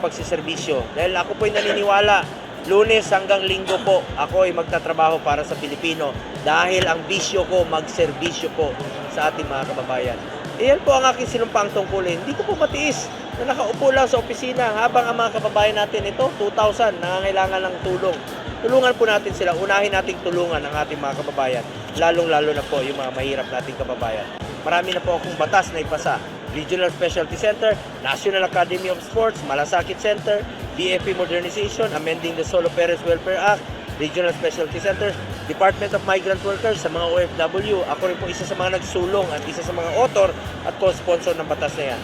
pagsiservisyo. Dahil ako po'y naniniwala, lunes hanggang linggo po, ako ay magtatrabaho para sa Pilipino. Dahil ang bisyo ko, magserbisyo po sa ating mga kababayan. Iyan po ang aking sinumpang tungkulin. Hindi ko po matiis na nakaupo lang sa opisina habang ang mga kababayan natin ito, 2,000, nangangailangan ng tulong. Tulungan po natin sila. Unahin nating tulungan ang ating mga kababayan. Lalong-lalo na po yung mga mahirap nating kababayan. Marami na po akong batas na ipasa. Regional Specialty Center, National Academy of Sports, Malasakit Center, DFP Modernization, amending the Solo Perez Welfare Act, Regional Specialty Center, Department of Migrant Workers sa mga OFW. Ako rin po isa sa mga nagsulong at isa sa mga author at co-sponsor ng batas na yan.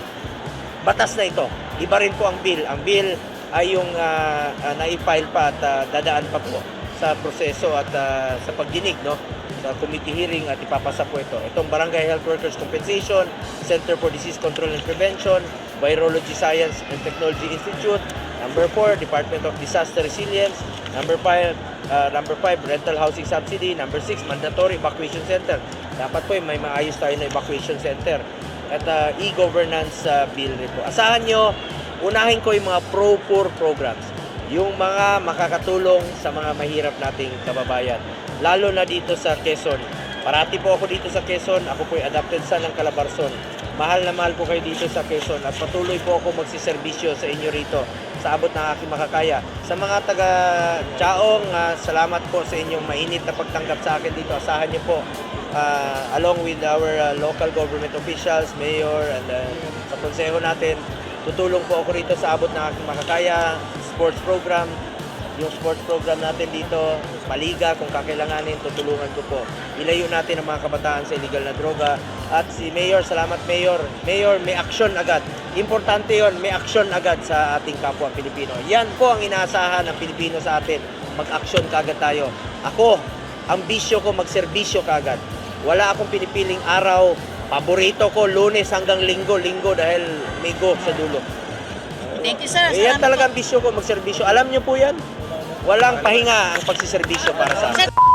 Batas na ito, iba rin po ang bill. Ang bill ay yung ah, ah, na-file pa at ah, dadaan pa po sa proseso at ah, sa pagdinig no sa committee hearing at ipapasa po ito. Itong Barangay Health Workers Compensation, Center for Disease Control and Prevention, Virology Science and Technology Institute, number 4, Department of Disaster Resilience, number 5, uh, number 5, Rental Housing Subsidy, number 6, Mandatory Evacuation Center. Dapat po eh, may maayos tayo na evacuation center at uh, e-governance uh, bill rin po. Asahan nyo, unahin ko yung mga pro-poor programs. Yung mga makakatulong sa mga mahirap nating kababayan. Lalo na dito sa Quezon. Parati po ako dito sa Quezon. Ako po ay adopted son ng Calabarzon. Mahal na mahal po kayo dito sa Quezon at patuloy po ako magsiservisyo sa inyo rito sa abot ng aking makakaya. Sa mga taga Chaong, ah, salamat po sa inyong mainit na pagtanggap sa akin dito. Asahan niyo po uh, along with our uh, local government officials, mayor, and uh, sa konseho natin, tutulong po ako rito sa abot ng aking makakaya, sports program, yung sports program natin dito, paliga kung kakailanganin, tutulungan ko po. Ilayo natin ang mga kabataan sa illegal na droga. At si Mayor, salamat Mayor. Mayor, may action agad. Importante yon may action agad sa ating kapwa Pilipino. Yan po ang inaasahan ng Pilipino sa atin. Mag-action kagad tayo. Ako, ang bisyo ko, magserbisyo kagad. Wala akong pinipiling araw. Paborito ko, lunes hanggang linggo, linggo dahil may go sa dulo. Thank you, sir. Yan Salamat talaga ang bisyo ko, magserbisyo. Alam niyo po yan? Walang pahinga ang pagsiservisyo para sa akin.